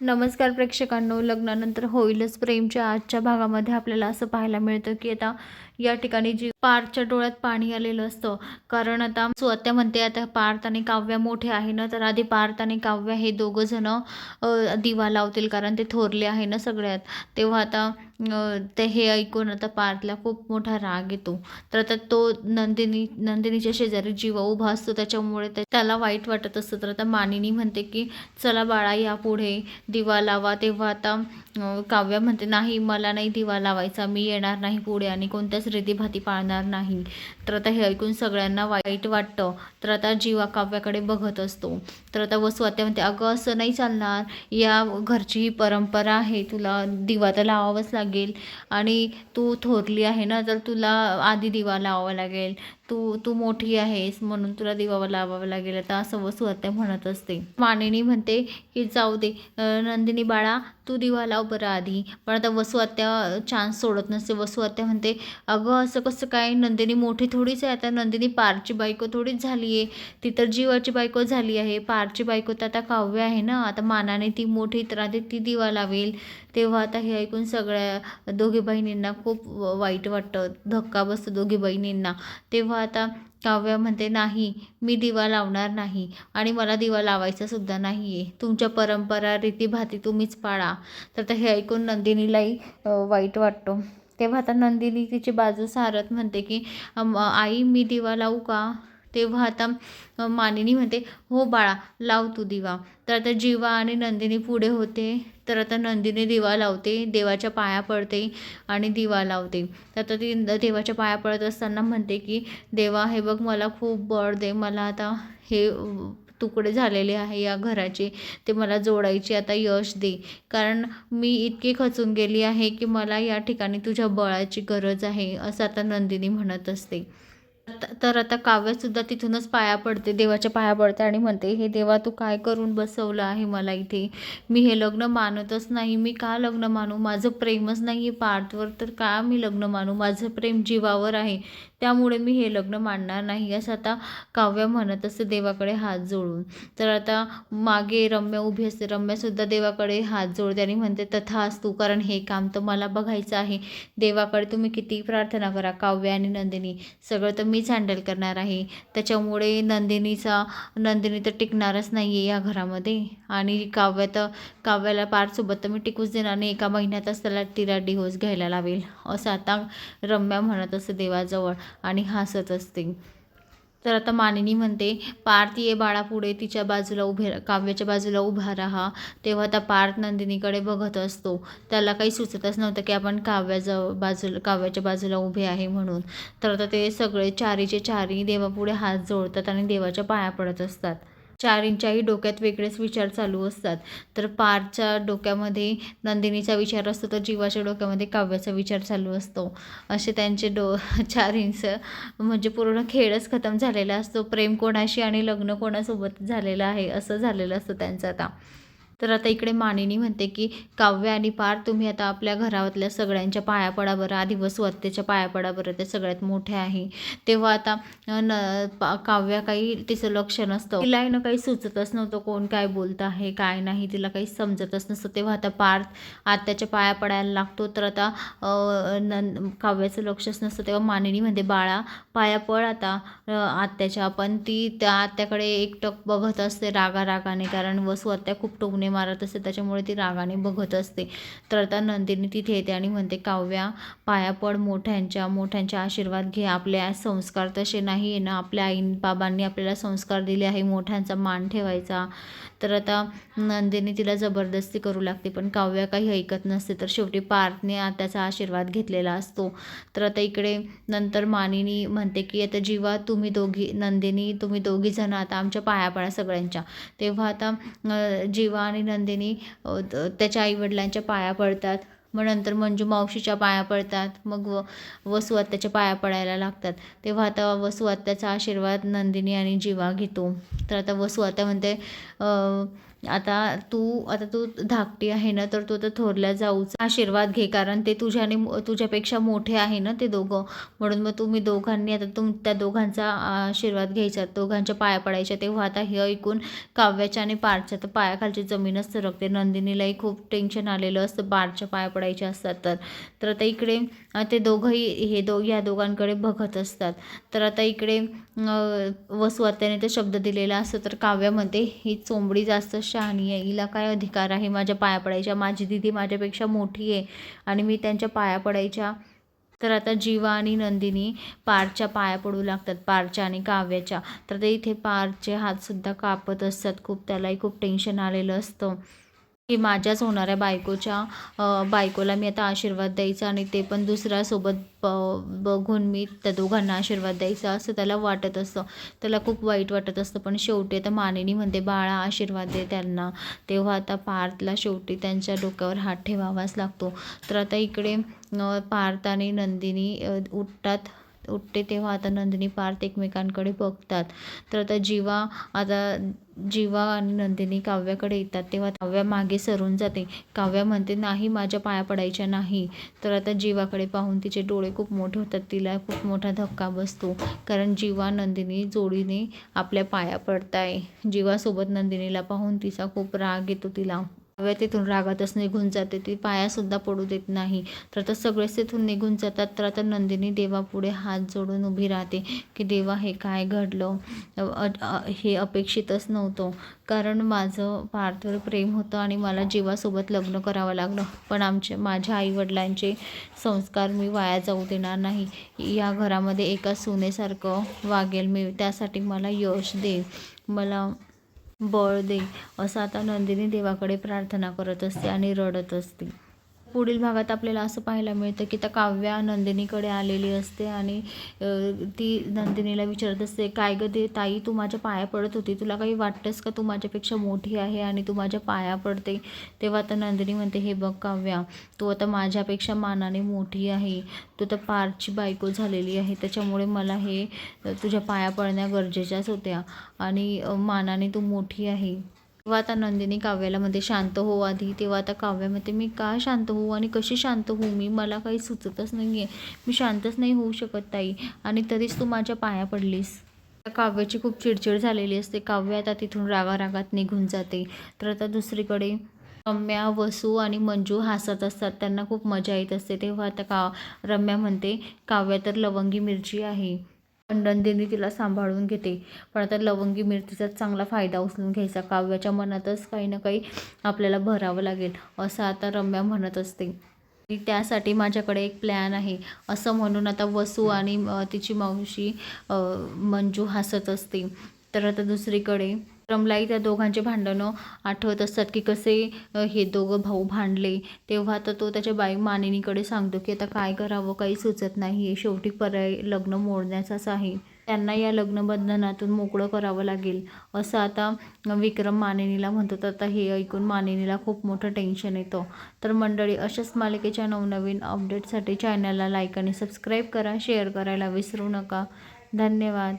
नमस्कार प्रेक्षकांनो लग्नानंतर होईलच प्रेमच्या आजच्या भागामध्ये आपल्याला असं पाहायला मिळतं की आता या ठिकाणी जी पार्थच्या डोळ्यात पाणी आलेलं असतं. कारण आता स्वतः म्हणते आता पार्थ आणि काव्या मोठे आहे ना तर आधी पार्थ आणि काव्या हे दोघं जण दिवा लावतील कारण ते थोरले आहे ना सगळ्यात. तेव्हा आता ते हे ऐकून आता पार्थला खूप मोठा राग येतो. तर आता तो नंदिनी नंदिनीच्या शेजारी जीवा उभा असतो त्याच्यामुळे ते त्याला वाईट वाटत असतं. तर आता मानिनी म्हणते की चला बाळा या पुढे. दिवा लावा. तेव्हा आता काव्या म्हणते नाही मला नाही दिवा लावायचा. मी येणार नाही पुढे आणि कोणत्याच रीतीभाती पाळणार नाही. तर आता हे ऐकून सगळ्यांना वाईट वाटतं. तर आता जीवा काव्याकडे बघत असतो. तर आता वसू म्हणते अगं असं नाही चालणार. या घरची ही परंपरा आहे. तुला दिवा तर लावावंच लागेल आणि तू थोरली आहे ना तर तुला आधी दिवा लावावा लागेल तू तू मोठी आहेस म्हणून तुला दिवा लावावा लागेल. आता असं वसू आत्या म्हणत असते. मानिनी म्हणते की जाऊ दे नंदिनी बाळा तू दिवा लाव बरं आधी. पण आता वसू आत्या चान्स सोडत नसते. वसू आत्या म्हणते अगं असं कसं काय? नंदिनी मोठी थोडीच आहे. आता नंदिनी पारची बायको थोडीच झाली आहे. ती तर जीवाची बायको झाली आहे. पारची बायको तर आता काव्य आहे ना. आता मानाने ती मोठी तर आधी ती दिवा लावेल. तेव्हा आता हे ऐकून सगळ्या दोघी बहिणींना खूप वाईट वाटतं. धक्का बसतो दोघी बहिणींना. तेव्हा आता काव्य म्हणते नाही मी दिवा लावणार नाही आणि मला दिवा लावायचा सुद्धा नाही आहे तुमच्या परंपरा रीतीभाती तुम्हीच पाळा. तर आता हे ऐकून नंदिनीलाही वाईट वाटतो. तेव्हा आता नंदिनी तिची बाजू सारत म्हणते की आई मी दिवा लावू का? तेव्हा आता मानिनी म्हणते हो बाळा लाव तू दिवा. तर आता जीवा आणि नंदिनी पुढे होते. तर आता नंदिनी दिवा लावते देवाच्या पाया पडते आणि दिवा लावते. तर आता ती देवाच्या पाया पडत असताना म्हणते की देवा हे बघ मला खूप बळ दे. मला आता हे तुकडे झालेले आहे या घराचे. ते मला जोडायचे आता यश दे. कारण मी इतकी खचून गेली आहे की मला या ठिकाणी तुझ्या बळाची गरज आहे असं आता नंदिनी म्हणत असते. तर आता काव्यसुद्धा तिथूनच पाया पडते देवाच्या पाया पडते आणि म्हणते हे देवा तू काय करून बसवलं आहे मला इथे? मी हे लग्न मानतच नाही मी का लग्न मानू? माझं प्रेमच नाही आहे पार्थवर तर का मी लग्न मानू? माझं प्रेम जीवावर आहे. त्यामुळे मी हे लग्न मानणार नाही असं आता काव्य म्हणत असते देवाकडे हात जोडून. तर आता मागे रम्या उभी असते. रम्यासुद्धा देवाकडे हात जोडते आणि म्हणते तथा असतो कारण हे काम तर मला बघायचं आहे. देवाकडे तुम्ही किती प्रार्थना करा काव्य आणि नंदिनी. सगळं तर मीच हँडल करणार आहे. त्याच्यामुळे नंदिनीचा नंदिनी तर टिकणारच नाही आहे या घरामध्ये. आणि काव्य तर काव्याला पारसोबत तर मी टिकूच देणार नाही. एका महिन्यातच त्याला तिला डिवोर्स घ्यायला लावेल. असं आता रम्या म्हणत असते देवाजवळ. आणि हसत असते. तर आता मानिनी म्हणते पार्थ ये बाळापुढे तिच्या बाजूला उभे काव्याच्या बाजूला उभा राहा. तेव्हा आता पार्थ नंदिनीकडे बघत असतो. त्याला काही सुचतच नव्हतं की आपण काव्याजवळ बाजूला काव्याच्या बाजूला उभे आहे म्हणून. तर आता ते सगळे चारीचे चारी देवापुढे हात जोडतात आणि देवाच्या पाया पडत असतात. चारींच्याही डोक्यात वेगळेच विचार चालू असतात. तर पारच्या डोक्यामध्ये नंदिनीचा विचार असतो तर जीवाच्या डोक्यामध्ये काव्याचा विचार चालू असतो. असे त्यांचे डो चारींचं म्हणजे पूर्ण खेळच खतम झालेला असतो. प्रेम कोणाशी आणि लग्न कोणासोबत झालेलं आहे असं झालेलं असतं त्यांचं आता. तर आता इकडे मानिनी म्हणते की काव्य आणि पार तुम्ही आता आपल्या घरातल्या सगळ्यांच्या पाया पडा बरं आधी वसुहत्येच्या पाया पडा बरं ते सगळ्यात मोठे आहे. तेव्हा आता न पा- काव्या काही तिचं लक्ष नसतं. तिलाही ना काही सुचतच नव्हतं कोण काय बोलत आहे काय नाही तिला काही समजतच नसतं. तेव्हा आता पार्थ आत्याच्या पाया पडायला लागतो. तर आता न काव्याचं लक्षच नसतं. तेव्हा मानिनी म्हणते बाळा पाया पड आता आत्याच्या. पण ती त्या आत्याकडे एकटक बघत असते रागा रागाने कारण वसू आत्या खूप टोमणे मारत असते त्याच्यामुळे ती रागाने बघत असते. तर आता नंदिनी तिथे येते आणि म्हणते काव्या पाया पड मोठ्यांच्या मोठ्यांच्या आशीर्वाद घे. आपले संस्कार तसे नाही आहे ना आपल्या आई बाबांनी आपल्याला संस्कार दिले आहे. मोठ्यांचा मान ठेवायचा. तर आता नंदिनी तिला जबरदस्ती करू लागते पण काव्या काही ऐकत नसते. तर शेवटी पार्थने त्याचा आशीर्वाद घेतलेला असतो. तर आता इकडे नंतर मानिनी म्हणते की आता जीवा तुम्ही दोघी नंदिनी तुम्ही दोघी जण आता आमच्या पाया पडा सगळ्यांच्या. तेव्हा आता अ, जीवा आणि नंदिनी त्याच्या आईवडिलांच्या पाया पडतात. मग नंतर मंजू मावशीच्या पाया पडतात. मग व वसू आत्याच्या पाया पडायला लागतात. तेव्हा आता वसू आत्याचा आशीर्वाद नंदिनी आणि जीवा घेतो. तर आता वसू आत्या म्हणते आता तू आता तू धाकटी आहे ना तर तू आता थोरल्या जाऊचा आशीर्वाद घे कारण ते तुझ्याने तुझ्यापेक्षा मोठे आहे ना ते दोघं. म्हणून मग तुम्ही दोघांनी आता तुम त्या दोघांचा आशीर्वाद घ्यायचा. दोघांच्या पाया पडायच्या तेव्हा आता हे ऐकून काव्याच्या आणि पारच्या तर पायाखालची जमीनच सरकते. नंदिनीलाही खूप टेन्शन आलेलं असतं पारच्या पाया पडायच्या असतात तर. तर आता इकडे ते दोघंही हे दो या दोघांकडे बघत असतात. तर आता इकडे वसुवात्याने तर शब्द दिलेला असतो तर काव्यामध्ये ही चोंबडी जास्त शहाणी आहे. हिला काय अधिकार आहे? माझ्या पाया पडायच्या. माझी दिदी माझ्यापेक्षा मोठी आहे. आणि मी त्यांच्या पाया पडायच्या. तर आता जीवा आणि नंदिनी पारच्या पाया पडू लागतात. पारच्या आणि काव्याच्या. तर ते इथे पारचे हातसुद्धा कापत असतात. खूप त्यालाही खूप टेन्शन आलेलं असतं. की माझ्याच होणाऱ्या बायकोच्या बायकोला मी आता आशीर्वाद द्यायचा आणि ते पण दुसऱ्यासोबत ब बघून मी त्या दोघांना आशीर्वाद द्यायचा असं त्याला वाटत असतं. त्याला खूप वाईट वाटत असतं. पण शेवटी आता मानिनी म्हणते बाळा आशीर्वाद दे त्यांना. तेव्हा आता पार्थला शेवटी त्यांच्या डोक्यावर हात ठेवावाच लागतो. तर आता इकडे पार्थ आणि नंदिनी उठतात. उठते तेव्हा आता नंदिनी पार्थ एकमेकांकडे बघतात. तर आता जीवा आता जीवा आणि नंदिनी काव्याकडे येतात तेव्हा काव्या मागे सरून जाते. काव्या म्हणते नाही माझ्या पाया पडायच्या नाही. तर आता जीवाकडे पाहून तिचे डोळे खूप मोठे होतात. तिला खूप मोठा धक्का बसतो. कारण जीवा नंदिनी जोडीने आपल्या पाया पडताय. जीवासोबत नंदिनीला पाहून तिचा खूप राग येतो तिला. हव्या तिथून रागातच निघून जाते. ती पायासुद्धा पडू देत नाही. तर आता सगळेच तिथून निघून जातात. तर आता नंदिनी देवापुढे हात जोडून उभी राहते की देवा हे काय घडलं? अ- हे अपेक्षितच नव्हतं. कारण माझं पार्थवर प्रेम होतं आणि मला जीवासोबत लग्न करावं लागलं. पण आमचे माझ्या आईवडिलांचे संस्कार मी वाया जाऊ देणार नाही. या घरामध्ये एका सुनेसारखं वागेल मी. त्यासाठी मला यश दे. मला बळ दे असं आता नंदिनी देवाकडे प्रार्थना करत असते आणि रडत असते पुढील भागात आपल्याला असं पाहायला मिळतं की त्या काव्या नंदिनीकडे आलेली असते आणि ती नंदिनीला विचारत असते काय गं ते ताई तू माझ्या पाया पडत होती. तुला काही वाटतंस का तू माझ्यापेक्षा मोठी आहे आणि तू माझ्या पाया पडते? तेव्हा आता नंदिनी म्हणते हे बघ काव्या तू आता माझ्यापेक्षा मानाने मोठी आहे. तू तर पारची बायको झालेली आहे. त्याच्यामुळे मला हे तुझ्या पाया पडण्या गरजेच्याच होत्या आणि मानाने तू मोठी आहे. तेव्हा आता नंदिनी काव्याला मध्ये शांत हो आधी तेव्हा आता काव्यामध्ये मी का शांत होऊ आणि कशी शांत होऊ? मी मला काही सुचतच नाही आहे मी शांतच नाही होऊ शकत ताई. आणि तरीच तू माझ्या पाया पडलीस. त्या काव्याची खूप चिडचिड झालेली असते. काव्य आता तिथून रागारागात निघून जाते. तर आता दुसरीकडे रम्या वसू आणि मंजू हसत असतात. त्यांना खूप मजा येत असते. तेव्हा आता का रम्या म्हणते काव्या तर लवंगी मिरची आहे. नंदिनी तिला सांभाळून घेते. पण आता लवंगी मिरचीचा चांगला फायदा उचलून घ्यायचा. काव्याच्या मनातच काही ना काही आपल्याला भरावं लागेल असं आता रम्या म्हणत असते. त्यासाठी माझ्याकडे एक प्लॅन आहे. असं म्हणून आता वसू आणि तिची मावशी मंजू हसत असते. तर आता दुसरीकडे रमलाई त्या दोघांचे भांडणं आठवत असतात की कसे हे दोघं भाऊ भांडले. तेव्हा तर तो त्याच्या बाई मानिनीकडे सांगतो की आता काय करावं काही सुचत नाही आहे शेवटी पर्याय लग्न मोडण्याचाच आहे. त्यांना या लग्नबंधनातून मोकळं करावं लागेल. असं आता विक्रम मानिनीला म्हणतो. तर आता हे ऐकून मानिनीला खूप मोठं टेन्शन येतं. तर मंडळी अशाच मालिकेच्या नवनवीन अपडेटसाठी चॅनलला लाईक आणि सबस्क्राईब करा. शेअर करायला विसरू नका. धन्यवाद.